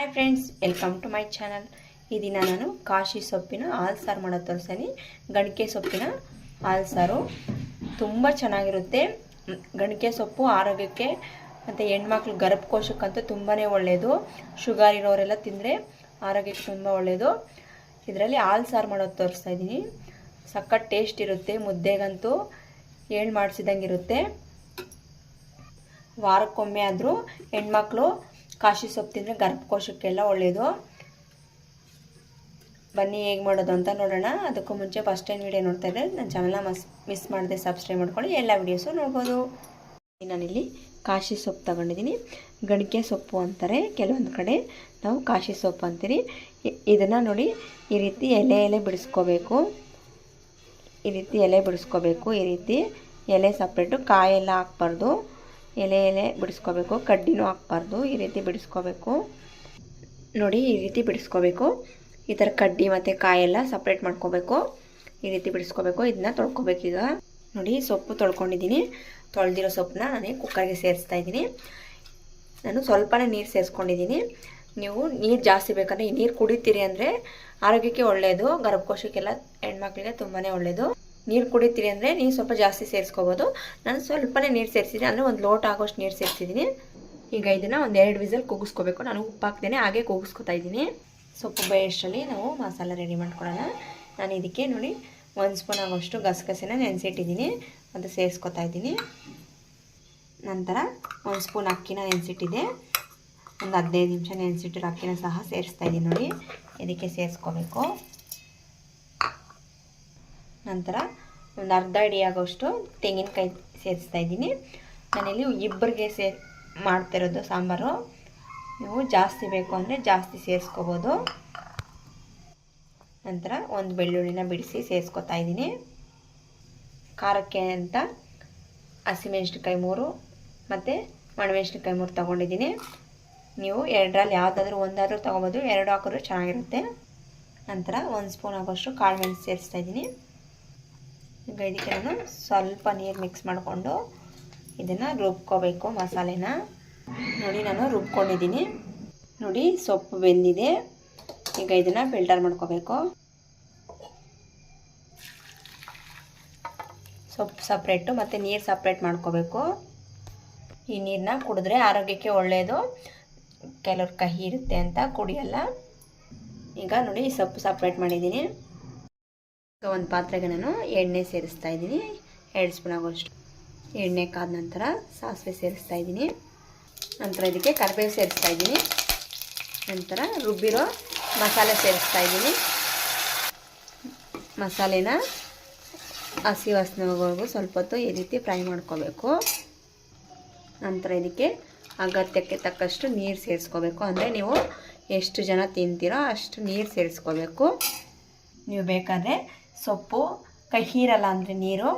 Hi friends welcome to my channel ಈ ದಿನ ನಾನು ಕಾಶಿ ಸೊಪ್ಪಿನ ಹಾಲು ಸಾರು ಮಾಡೋದು ತೋರಿಸ್ತೀನಿ ಗಣಿಕೆ ಸೊಪ್ಪಿನ ಹಾಲು ಸಾರು. ತುಂಬ ಚೆನ್ನಾಗಿರುತ್ತೆ. ಗಣಿಕೆ ಸೊಪ್ಪು ಆರೋಗ್ಯಕ್ಕೆ ಮತ್ತು ಹೆಣ್ಮಕ್ಳು ಗರ್ಭಕೋಶಕ್ಕಂತೂ ತುಂಬಾ ಒಳ್ಳೆಯದು ಶುಗರ್ ಇರೋರೆಲ್ಲ ತಿಂದರೆ ಆರೋಗ್ಯಕ್ಕೆ ತುಂಬ ಒಳ್ಳೆಯದು ಇದರಲ್ಲಿ ಹಾಲು ಸಾರು ಮಾಡೋದು ತೋರಿಸ್ತಾ ಇದ್ದೀನಿ ಸಖತ್ ಟೇಸ್ಟ್ ಇರುತ್ತೆ, ಮುದ್ದೆಗಂತೂ ಏಳು ಮಾಡಿಸಿದಂಗೆ ಇರುತ್ತೆ ವಾರಕ್ಕೊಮ್ಮೆ ಆದರೂ ಹೆಣ್ಮಕ್ಳು ಕಾಶಿ ಸೊಪ್ಪು ತಿಂದರೆ ಗರ್ಭಕೋಶಕ್ಕೆಲ್ಲ ಒಳ್ಳೆಯದು ಬನ್ನಿ ಹೇಗೆ ಮಾಡೋದು ಅಂತ ನೋಡೋಣ. ಅದಕ್ಕೂ ಮುಂಚೆ ಫಸ್ಟ್ ಟೈಮ್ ವೀಡಿಯೋ ನೋಡ್ತಾ ಇದ್ದರೆ ನನ್ನ ಚಾನಲ್ನ ಮಸ್ ಮಿಸ್ ಮಾಡದೆ ಸಬ್ಸ್ಕ್ರೈಬ್ ಮಾಡ್ಕೊಳ್ಳಿ. ಎಲ್ಲ ವೀಡಿಯೋಸು ನೋಡ್ಬೋದು. ನಾನಿಲ್ಲಿ ಕಾಶಿ ಸೊಪ್ಪು ತಗೊಂಡಿದ್ದೀನಿ. ಗಣಿಕೆ ಸೊಪ್ಪು ಅಂತಾರೆ. ಕೆಲವೊಂದು ಕಡೆ ನಾವು ಕಾಶಿ ಸೊಪ್ಪು ಅಂತೀರಿ. ಇದನ್ನು ನೋಡಿ ಈ ರೀತಿ ಎಲೆ ಎಲೆ ಬಿಡಿಸ್ಕೋಬೇಕು. ಈ ರೀತಿ ಎಲೆ ಬಿಡಿಸ್ಕೋಬೇಕು. ಈ ರೀತಿ ಎಲೆ ಸಪ್ರೇಟು ಕಾಯೆಲ್ಲ ಹಾಕ್ಬಾರ್ದು. ಎಲೆ ಎಲೆ ಬಿಡಿಸ್ಕೋಬೇಕು. ಕಡ್ಡಿನೂ ಹಾಕ್ಬಾರ್ದು. ಈ ರೀತಿ ಬಿಡಿಸ್ಕೋಬೇಕು. ನೋಡಿ, ಈ ರೀತಿ ಬಿಡಿಸ್ಕೋಬೇಕು. ಈ ಥರ ಕಡ್ಡಿ ಮತ್ತು ಕಾಯೆಲ್ಲ ಸಪ್ರೇಟ್ ಮಾಡ್ಕೋಬೇಕು. ಈ ರೀತಿ ಬಿಡಿಸ್ಕೋಬೇಕು. ಇದನ್ನ ತೊಳ್ಕೊಬೇಕು ಈಗ. ನೋಡಿ, ಸೊಪ್ಪು ತೊಳ್ಕೊಂಡಿದ್ದೀನಿ. ತೊಳೆದಿರೋ ಸೊಪ್ಪನ್ನ ನಾನು ಕುಕ್ಕರ್ಗೆ ಸೇರಿಸ್ತಾ ಇದ್ದೀನಿ. ನಾನು ಸ್ವಲ್ಪನೇ ನೀರು ಸೇರಿಸ್ಕೊಂಡಿದ್ದೀನಿ. ನೀವು ನೀರು ಜಾಸ್ತಿ ಬೇಕಂದರೆ ಈ ನೀರು ಕುಡಿತೀರಿ ಅಂದರೆ ಆರೋಗ್ಯಕ್ಕೆ ಒಳ್ಳೆಯದು ಗರ್ಭಕೋಶಕ್ಕೆಲ್ಲ ಹೆಣ್ಮಕ್ಳಿಗೆ ತುಂಬಾ ಒಳ್ಳೆಯದು ನೀರು ಕುಡಿತೀರಿ ಅಂದರೆ ನೀರು ಸ್ವಲ್ಪ ಜಾಸ್ತಿ ಸೇರಿಸ್ಕೋಬೋದು. ನಾನು ಸ್ವಲ್ಪನೇ ನೀರು ಸೇರಿಸಿದ್ದೀನಿ ಅಂದರೆ ಒಂದು ಲೋಟ ಆಗೋಷ್ಟು ನೀರು ಸೇರಿಸಿದ್ದೀನಿ ಈಗ ಇದನ್ನು ಒಂದು ಎರಡು ವಿಸಲ್ ಕೂಗಿಸ್ಕೋಬೇಕು. ನಾನು ಉಪ್ಪು ಹಾಕ್ತೇನೆ ಹಾಗೆ ಕೂಗಿಸ್ಕೊತಾ ಇದ್ದೀನಿ. ಸೊಪ್ಪು ಬೇಯಷ್ಟರಲ್ಲಿ ನಾವು ಮಸಾಲ ರೆಡಿ ಮಾಡ್ಕೊಳ್ಳೋಣ ನಾನು ಇದಕ್ಕೆ ನೋಡಿ ಒಂದು ಸ್ಪೂನ್ ಆಗೋಷ್ಟು ಗಸಗಸೆನ ನೆನೆಸಿಟ್ಟಿದ್ದೀನಿ ಅದು ಸೇರಿಸ್ಕೊತಾ ಇದ್ದೀನಿ. ನಂತರ ಒಂದು ಸ್ಪೂನ್ ಅಕ್ಕಿನ ನೆನೆಸಿಟ್ಟಿದೆ. ಒಂದು ಹದಿನೈದು ನಿಮಿಷ ನೆನೆಸಿಟ್ಟಿರೋ ಅಕ್ಕಿನ ಸಹ ಸೇರಿಸ್ತಾ ಇದ್ದೀನಿ ನೋಡಿ. ಇದಕ್ಕೆ ಸೇರಿಸ್ಕೋಬೇಕು. ನಂತರ ಒಂದು ಅರ್ಧ ಅಡಿ ಆಗೋಷ್ಟು ತೆಂಗಿನಕಾಯಿ ಸೇರಿಸ್ತಾ ಇದ್ದೀನಿ. ನಾನಿಲ್ಲಿ ಇಬ್ಬರಿಗೆ ಸೇ ಮಾಡ್ತಿರೋದು ಸಾಂಬಾರು. ನೀವು ಜಾಸ್ತಿ ಬೇಕು ಅಂದರೆ ಜಾಸ್ತಿ ಸೇರಿಸ್ಕೋಬೋದು. ನಂತರ ಒಂದು ಬೆಳ್ಳುಳ್ಳಿನ ಬಿಡಿಸಿ ಸೇರಿಸ್ಕೊತಾ ಇದ್ದೀನಿ. ಖಾರಕ್ಕೆ ಅಂತ ಹಸಿಮೆಣ್ಸಿನ್ಕಾಯಿ ಮೂರು ಮತ್ತು ಒಣಮೆಣ್ಸಿನ್ಕಾಯಿ ಮೂರು ತೊಗೊಂಡಿದ್ದೀನಿ. ನೀವು ಎರಡರಲ್ಲಿ ಯಾವುದಾದ್ರೂ ಒಂದಾದರೂ ತೊಗೊಬೋದು. ಎರಡು ಹಾಕಿದ್ರೂ ಚೆನ್ನಾಗಿರುತ್ತೆ. ನಂತರ ಒಂದು ಸ್ಪೂನ್ ಆಗೋಷ್ಟು ಕಾಳು ಮೆಣಸು ಸೇರಿಸ್ತಾ ಇದ್ದೀನಿ. ಈಗ ಇದಕ್ಕೆ ನಾನು ಸ್ವಲ್ಪ ನೀರು ಮಿಕ್ಸ್ ಮಾಡಿಕೊಂಡು ಇದನ್ನು ರುಬ್ಕೋಬೇಕು ಮಸಾಲೆನ. ನೋಡಿ ನಾನು ರುಬ್ಕೊಂಡಿದ್ದೀನಿ. ನೋಡಿ ಸೊಪ್ಪು ಬೆಂದಿದೆ. ಈಗ ಇದನ್ನು ಫಿಲ್ಟರ್ ಮಾಡ್ಕೋಬೇಕು. ಸೊಪ್ಪು ಸಪ್ರೇಟು ಮತ್ತು ನೀರು ಸಪ್ರೇಟ್ ಮಾಡ್ಕೋಬೇಕು. ಈ ನೀರನ್ನ ಕುಡಿದ್ರೆ ಆರೋಗ್ಯಕ್ಕೆ ಒಳ್ಳೆಯದು ಕೆಲವ್ರು ಕಹಿ ಇರುತ್ತೆ ಅಂತ ಕುಡಿಯಲ್ಲ. ಈಗ ನೋಡಿ ಸೊಪ್ಪು ಸಪ್ರೇಟ್ ಮಾಡಿದ್ದೀನಿ. ಈಗ ಒಂದು ಪಾತ್ರೆಗೆ ನಾನು ಎಣ್ಣೆ ಸೇರಿಸ್ತಾ ಇದ್ದೀನಿ. ಎರಡು ಸ್ಪೂನ್ ಆಗೋಷ್ಟು ಎಣ್ಣೆ ಕಾದ ನಂತರ ಸಾಸಿವೆ ಸೇರಿಸ್ತಾ ಇದ್ದೀನಿ. ನಂತರ ಇದಕ್ಕೆ ಕರಿಬೇವು ಸೇರಿಸ್ತಾ ಇದ್ದೀನಿ. ನಂತರ ರುಬ್ಬಿರೋ ಮಸಾಲೆ ಸೇರಿಸ್ತಾ ಇದ್ದೀನಿ. ಮಸಾಲೆನ ಹಸಿ ವಾಸನೆ ಹೋಗೋವರೆಗೂ ಸ್ವಲ್ಪ ಹೊತ್ತು ಈ ರೀತಿ ಫ್ರೈ ಮಾಡ್ಕೋಬೇಕು. ನಂತರ ಇದಕ್ಕೆ ಅಗತ್ಯಕ್ಕೆ ತಕ್ಕಷ್ಟು ನೀರು ಸೇರಿಸ್ಕೋಬೇಕು. ಅಂದರೆ ನೀವು ಎಷ್ಟು ಜನ ತಿಂತೀರೋ ಅಷ್ಟು ನೀರು ಸೇರಿಸ್ಕೋಬೇಕು. ನೀವು ಬೇಕಾದರೆ ಸೊಪ್ಪು ಕಹೀರಲ್ಲ ಅಂದರೆ ನೀರು,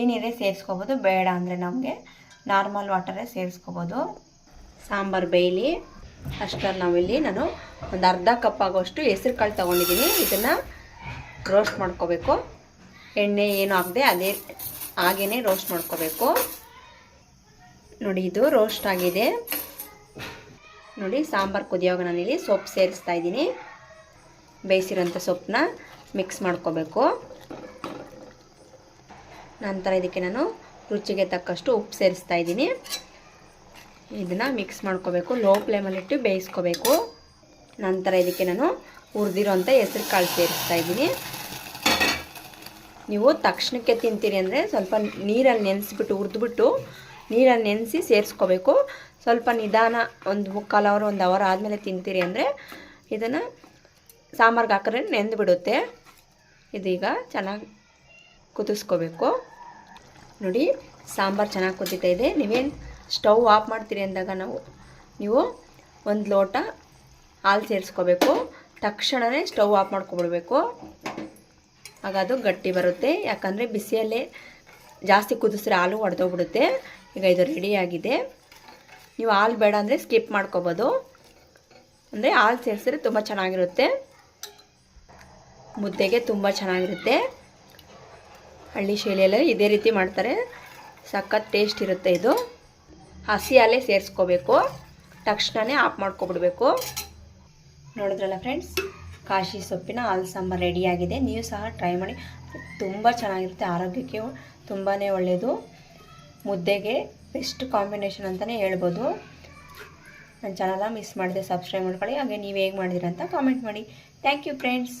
ಏನಿದೆ ಸೇರಿಸ್ಕೋಬೋದು, ಬೇಡ ಅಂದರೆ ನಮಗೆ ನಾರ್ಮಲ್ ವಾಟರೇ ಸೇರಿಸ್ಕೋಬೋದು. ಸಾಂಬಾರು ಬೇಯಲಿ ಅಷ್ಟರಲ್ಲಿ ನಾವಿಲ್ಲಿ ನಾನು ಒಂದು ಅರ್ಧ ಕಪ್ ಆಗೋಷ್ಟು ಹೆಸ್ರು ಕಾಳು ತೊಗೊಂಡಿದ್ದೀನಿ ಇದನ್ನು ರೋಸ್ಟ್ ಮಾಡ್ಕೋಬೇಕು. ಎಣ್ಣೆ ಏನು ಆಗದೆ ಅದೇ ಹಾಗೇ ರೋಸ್ಟ್ ಮಾಡ್ಕೋಬೇಕು. ನೋಡಿ, ಇದು ರೋಸ್ಟ್ ಆಗಿದೆ. ನೋಡಿ, ಸಾಂಬಾರು ಕುದಿಯೋವಾಗ ನಾನಿಲ್ಲಿ ಸೊಪ್ಪು ಸೇರಿಸ್ತಾ ಇದ್ದೀನಿ. ಬೇಯಿಸಿರೋಂಥ ಸೊಪ್ಪನ್ನ ಮಿಕ್ಸ್ ಮಾಡ್ಕೋಬೇಕು. ನಂತರ ಇದಕ್ಕೆ ನಾನು ರುಚಿಗೆ ತಕ್ಕಷ್ಟು ಉಪ್ಪು ಸೇರಿಸ್ತಾ ಇದ್ದೀನಿ. ಇದನ್ನು ಮಿಕ್ಸ್ ಮಾಡ್ಕೋಬೇಕು. ಲೋ ಫ್ಲೇಮಲ್ಲಿಟ್ಟು ಬೇಯಿಸ್ಕೋಬೇಕು. ನಂತರ ಇದಕ್ಕೆ ನಾನು ಹುರಿದಿರೋಂಥ ಹೆಸರು ಕಾಳು ಸೇರಿಸ್ತಾ ಇದ್ದೀನಿ. ನೀವು ತಕ್ಷಣಕ್ಕೆ ತಿಂತೀರಿ ಅಂದರೆ ಸ್ವಲ್ಪ ನೀರಲ್ಲಿ ನೆನೆಸ್ಬಿಟ್ಟು, ಹುರಿದ್ಬಿಟ್ಟು ನೀರಲ್ಲಿ ನೆನೆಸಿ ಸೇರಿಸ್ಕೋಬೇಕು. ಸ್ವಲ್ಪ ನಿಧಾನ ಒಂದು ಮುಕ್ಕಾಲು ಅವರ್, ಒಂದು ಅವರ್ ಆದಮೇಲೆ ತಿಂತೀರಿ ಅಂದರೆ ಇದನ್ನು ಸಾಂಬಾರ್ಗೆ ಹಾಕಿದ್ರೆ ನೆಂದು ಬಿಡುತ್ತೆ. ಇದೀಗ ಚೆನ್ನಾಗಿ ಕುದಿಸ್ಕೋಬೇಕು. ನೋಡಿ, ಸಾಂಬಾರು ಚೆನ್ನಾಗಿ ಕುದೀತಾ ಇದೆ. ನೀವೇನು ಸ್ಟವ್ ಆಫ್ ಮಾಡ್ತೀರಿ ಅಂದಾಗ ನಾವು, ನೀವು ಒಂದು ಲೋಟ ಹಾಲು ಸೇರಿಸ್ಕೋಬೇಕು. ತಕ್ಷಣವೇ ಸ್ಟವ್ ಆಫ್ ಮಾಡ್ಕೊಬಿಡ್ಬೇಕು. ಆಗ ಅದು ಗಟ್ಟಿ ಬರುತ್ತೆ. ಯಾಕಂದರೆ ಬಿಸಿಯಲ್ಲೇ ಜಾಸ್ತಿ ಕುದಿಸ್ರೆ ಹಾಲು ಒಡೆದೋಗ್ಬಿಡುತ್ತೆ. ಈಗ ಇದು ರೆಡಿಯಾಗಿದೆ ನೀವು ಹಾಲು ಬೇಡ ಅಂದರೆ ಸ್ಕಿಪ್ ಮಾಡ್ಕೋಬೋದು. ಅಂದರೆ ಹಾಲು ಸೇರಿಸಿದ್ರೆ ತುಂಬ ಚೆನ್ನಾಗಿರುತ್ತೆ. ಮುದ್ದೆಗೆ ತುಂಬ ಚೆನ್ನಾಗಿರುತ್ತೆ. ಹಳ್ಳಿ ಶೈಲಿಯಲ್ಲಿ ಇದೇ ರೀತಿ ಮಾಡ್ತಾರೆ. ಸಖತ್ ಟೇಸ್ಟ್ ಇರುತ್ತೆ ಇದು. ಹಸಿ ಹಾಲೇ ಸೇರಿಸ್ಕೋಬೇಕು. ತಕ್ಷಣವೇ ಆಫ್ ಮಾಡ್ಕೊಬಿಡ್ಬೇಕು. ನೋಡಿದ್ರಲ್ಲ ಫ್ರೆಂಡ್ಸ್ ಕಾಶಿ ಸೊಪ್ಪಿನ ಹಾಲು ಸಾಂಬಾರು ರೆಡಿಯಾಗಿದೆ ನೀವು ಸಹ ಟ್ರೈ ಮಾಡಿ. ತುಂಬ ಚೆನ್ನಾಗಿರುತ್ತೆ. ಆರೋಗ್ಯಕ್ಕೆ ತುಂಬಾ ಒಳ್ಳೆಯದು ಮುದ್ದೆಗೆ ಬೆಸ್ಟ್ ಕಾಂಬಿನೇಷನ್ ಅಂತಲೇ ಹೇಳ್ಬೋದು. ನನ್ನ ಚಾನಲ್ನ ಮಿಸ್ ಮಾಡಿದೆ ಸಬ್ಸ್ಕ್ರೈಬ್ ಮಾಡ್ಕೊಳ್ಳಿ. ಹಾಗೆ ನೀವು ಹೇಗೆ ಮಾಡಿದಿರ ಅಂತ ಕಾಮೆಂಟ್ ಮಾಡಿ. Thank you friends